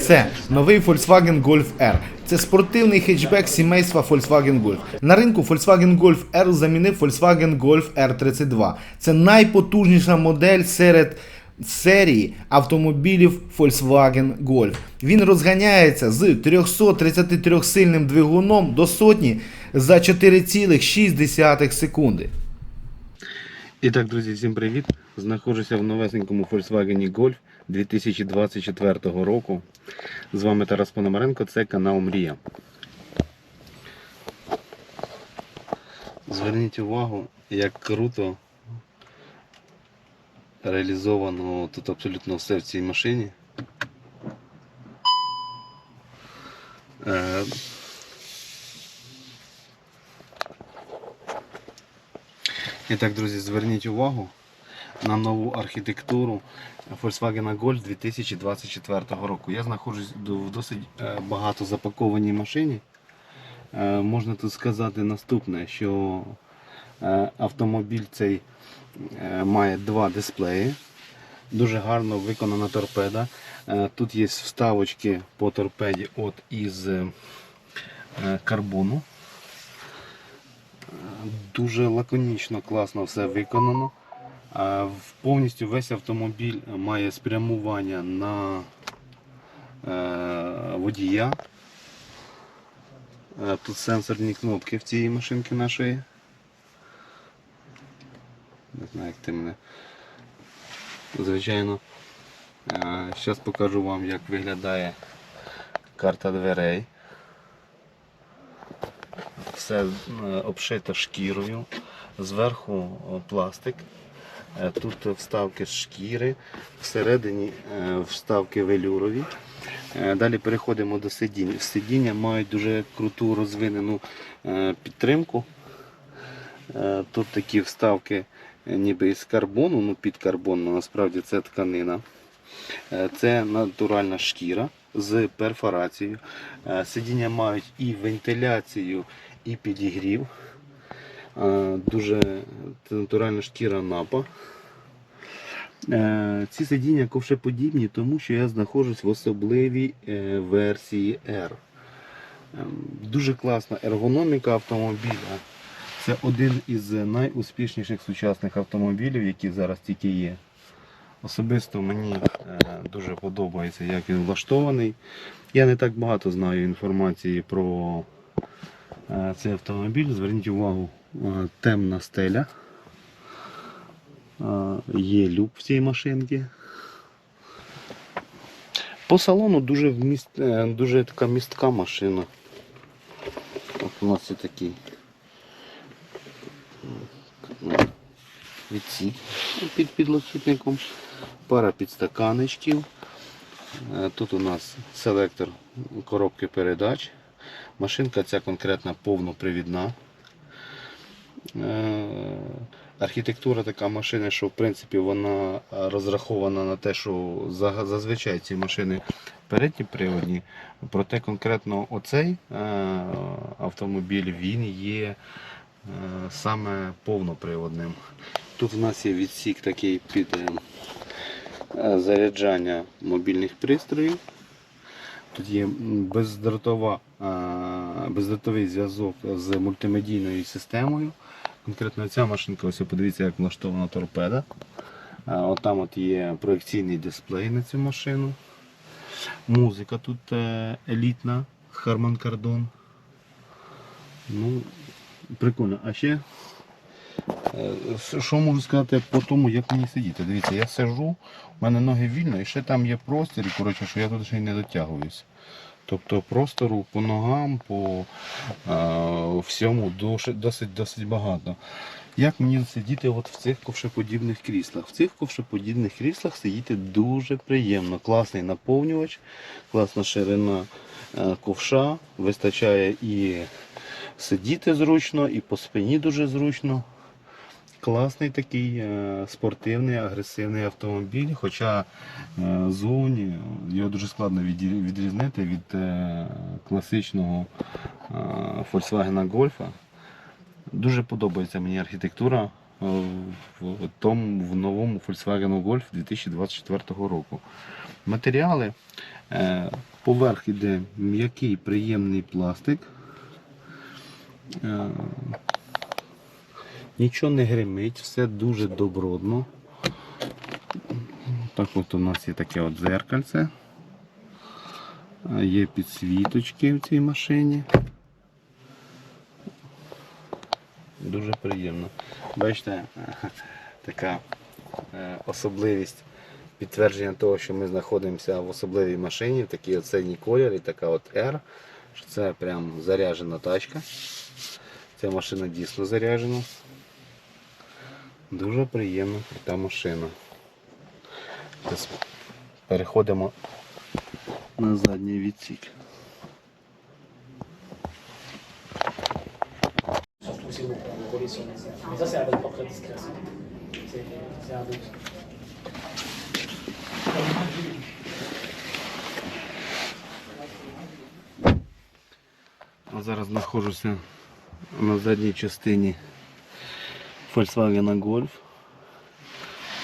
Це новий Volkswagen Golf R. Це спортивний хетчбек сімейства Volkswagen Golf. На ринку Volkswagen Golf R замінив Volkswagen Golf R32. Це найпотужніша модель серед серії автомобілів Volkswagen Golf. Він розганяється з 333 сильним двигуном до сотні за 4,6 секунди. І так, друзі, всім привіт! Знаходжуся в новесенькому Volkswagen Golf 2024 року. З вами Тарас Пономаренко, це канал Мрія. Зверніть увагу, як круто реалізовано тут абсолютно все в цій машині. Е, І так, друзі, зверніть увагу на нову архітектуру Volkswagen Golf 2024 року. Я знаходжусь в досить е, багато запакованій машині. Е, Можна тут сказати наступне, що е, автомобіль цей має два дисплеї. Дуже гарно виконана торпеда. Тут є вставочки по торпеді от із карбону. Дуже лаконічно, класно все виконано. Повністю весь автомобіль має спрямування на е, водія. Е, Тут сенсорні кнопки в цій машинці нашої. Не знаю, як ти мене. Звичайно. Зараз покажу вам, як виглядає карта дверей. Все е, обшито шкірою, зверху пластик. Е, Тут вставки шкіри, всередині е, вставки велюрові. Е, Далі переходимо до сидінь. Сидіння мають дуже круту розвинену підтримку. Тут такі вставки ніби із карбону, ну під карбон, але насправді це тканина. Це натуральна шкіра з перфорацією. Сидіння мають і вентиляцію, і підігрів. Дуже це натуральна шкіра напа. Е, Ці сидіння ковшеподібні, тому що я знаходжусь в особливій е, версії R. Ем, Дуже класна ергономіка автомобіля. Це один із найуспішніших сучасних автомобілів, які зараз тільки є. Особисто мені е, дуже подобається, як він влаштований. Я не так багато знаю інформації про цей автомобіль. Зверніть увагу, темна стеля. Е, Є люк в цій машинці. По салону дуже, вміст, е, дуже така містка машина. От у нас є такий відсік під підлокітником, пара підстаканечків. Е, Тут у нас селектор коробки передач. Машинка ця конкретна повнопривідна. Е, Архітектура така машини, що в принципі вона е, розрахована на те, що зазвичай ці машини передні приводні, проте конкретно оцей е, автомобіль він є саме повноприводним. Тут у нас є відсік такий під заряджання мобільних пристроїв. Тут є бездротова, бездротовий зв'язок з мультимедійною системою. Конкретно ця машинка, ось подивіться, як влаштована торпеда. От там от є проекційний дисплей на цю машину. Музика тут е, елітна, Harman Kardon. Ну, прикольно. А ще е, що можу сказати по тому, як мені сидіти. Дивіться, я сижу, у мене ноги вільно і ще там є простір, коротше, що я тут ще й не дотягуюсь. Тобто простору по ногам, по е, всьому досить, досить, досить багато. Як мені сидіти от в цих ковшеподібних кріслах? В цих ковшеподібних кріслах сидіти дуже приємно. Класний наповнювач, класна ширина е, ковша, вистачає і сидіти зручно, і по спині дуже зручно. Класний такий е, спортивний, агресивний автомобіль, хоча е, зовні його дуже складно відрізнити від е, класичного Volkswagen Golf. Дуже подобається мені архітектура в, тому, в новому Volkswagen Golf 2024 року. Матеріали. Поверх іде м'який приємний пластик. Нічого не гримить, все дуже добротно. Так от у нас є таке от зеркальце. Є підсвіточки в цій машині. Дуже приємно. Бачите, така е, особливість підтвердження того, що ми знаходимося в особливій машині, такий синій колір і така от R, що це прям заряджена тачка. Ця машина дійсно заряджена. Дуже приємна крута машина. Зараз переходимо на задній відсік. А зараз знаходжуся на задній частині Volkswagen Golf.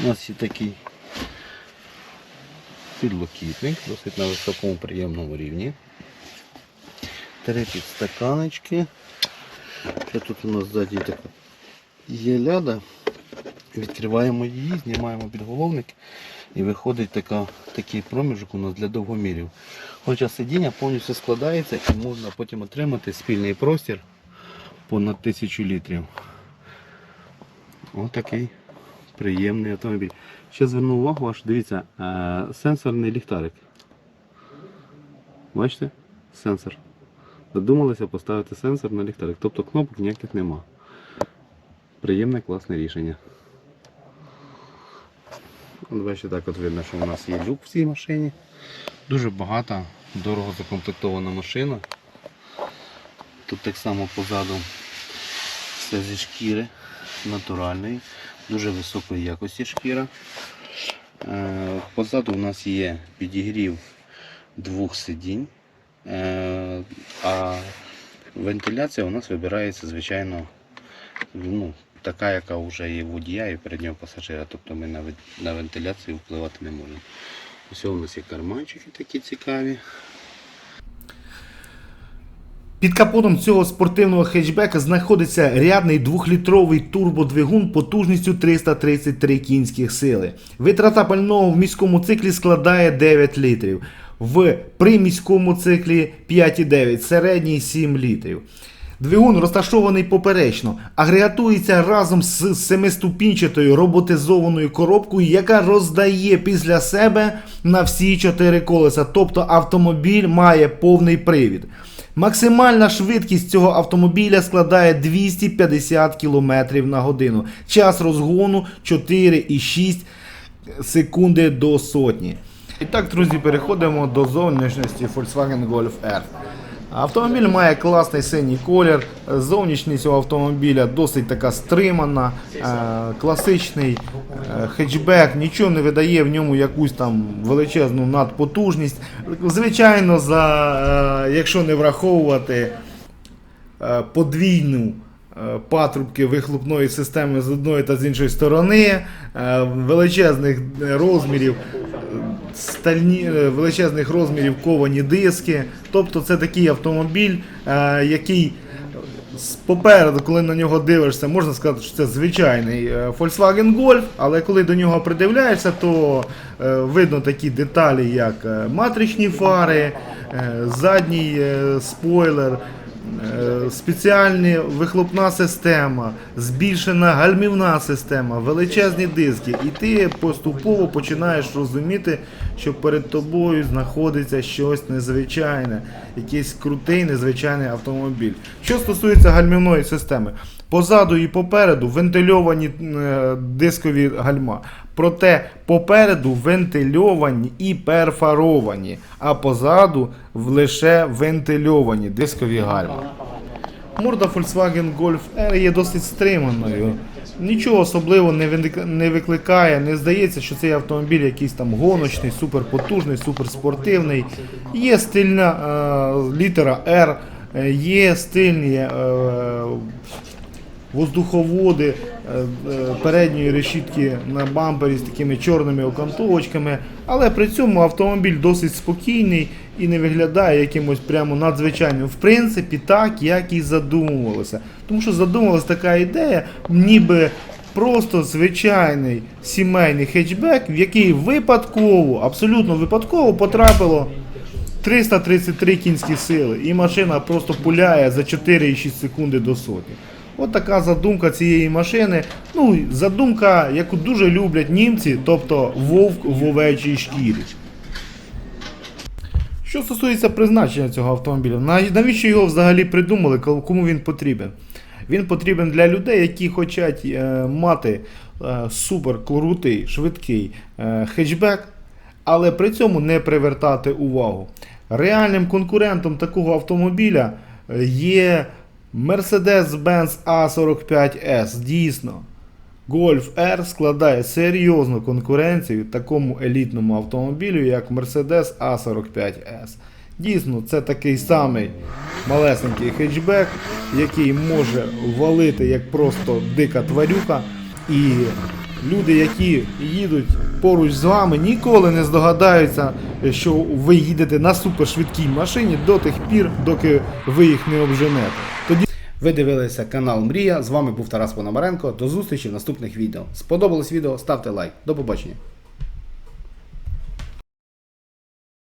У нас є такий підлокітник, досить на високому приємному рівні. Три підстаканочки. Що тут у нас ззаді така є ляда. Відкриваємо її, знімаємо підголовник і виходить така, такий проміжок у нас для довгомірів. Хоча сидіння повністю складається і можна потім отримати спільний простір понад 1000 літрів. Ось такий приємний автомобіль. Ще зверну увагу, аж дивіться, е, сенсорний ліхтарик. Бачите? Сенсор. Додумалися поставити сенсор на ліхтарик. Тобто кнопок ніяких нема. Приємне, класне рішення. Бачите, так от видно, що у нас є люк в цій машині. Дуже багата, дорого закомплектована машина. Тут так само позаду все зі шкіри натуральної, дуже високої якості шкіра. Е, Позаду у нас є підігрів двох сидінь, Е, а вентиляція у нас вибирається, звичайно, ну, така, яка вже є водія і переднього пасажира. Тобто ми на вентиляцію впливати не можемо. Ось у нас є карманчики такі цікаві. Під капотом цього спортивного хетчбека знаходиться рядний двохлітровий турбодвигун потужністю 333 кінських сили. Витрата пального в міському циклі складає 9 літрів, в приміському циклі 5,9, середній 7 літрів. Двигун розташований поперечно, агрегатується разом з семиступінчатою роботизованою коробкою, яка роздає після себе на всі чотири колеса. Тобто автомобіль має повний привід. Максимальна швидкість цього автомобіля складає 250 км на годину. Час розгону 4,6 секунди до сотні. І так, друзі, переходимо до зовнішності Volkswagen Golf R. Автомобіль має класний синій колір. Зовнішність цього автомобіля досить така стримана, е, класичний е, хетчбек, нічого не видає в ньому якусь там величезну надпотужність. Звичайно, за, е, якщо не враховувати подвійну патрубки вихлопної системи з одної та з іншої сторони, величезних розмірів, стальні, е, величезних розмірів ковані диски. Тобто це такий автомобіль, е, який з попереду, коли на нього дивишся, можна сказати, що це звичайний е, Volkswagen Golf, але коли до нього придивляєшся, то е, видно такі деталі, як е, матричні фари, е, задній е, спойлер. Е, Спеціальна вихлопна система, збільшена гальмівна система, величезні диски, і ти поступово починаєш розуміти, що перед тобою знаходиться щось незвичайне, якийсь крутий незвичайний автомобіль. Що стосується гальмівної системи, позаду і попереду вентильовані е, дискові гальма. Проте попереду вентильовані і перфоровані, а позаду лише вентильовані дискові гальма. Морда Volkswagen Golf R є досить стриманою. Нічого особливо не не викликає. Не здається, що цей автомобіль якийсь там гоночний, суперпотужний, суперспортивний. Є стильна е, літера R, е, є стильні е, воздуховоди, е, передньої решітки на бампері з такими чорними окантовочками, але при цьому автомобіль досить спокійний і не виглядає якимось прямо надзвичайним. В принципі, так як і задумувалося. Тому що задумувалася така ідея, ніби просто звичайний сімейний хетчбек, в який випадково, абсолютно випадково потрапило 333 кінські сили, і машина просто пуляє за 4,6 секунди до сотні. От така задумка цієї машини. Ну, задумка, яку дуже люблять німці, тобто вовк в овечій шкірі. Що стосується призначення цього автомобіля, навіщо його взагалі придумали, кому він потрібен? Він потрібен для людей, які хочуть е, мати е, супер крутий, швидкий е, хетчбек, але при цьому не привертати увагу. Реальним конкурентом такого автомобіля є Mercedes-Benz A45S. Дійсно. Golf R складає серйозну конкуренцію такому елітному автомобілю, як Mercedes A45S. Дійсно, це такий самий малесенький хетчбек, який може валити як просто дика тварюка. І люди, які їдуть поруч з вами, ніколи не здогадаються, що ви їдете на супершвидкій машині до тих пір, доки ви їх не обженете. Тоді Ви дивилися канал Мрія. З вами був Тарас Пономаренко. До зустрічі в наступних відео. Сподобалось відео? Ставте лайк. До побачення.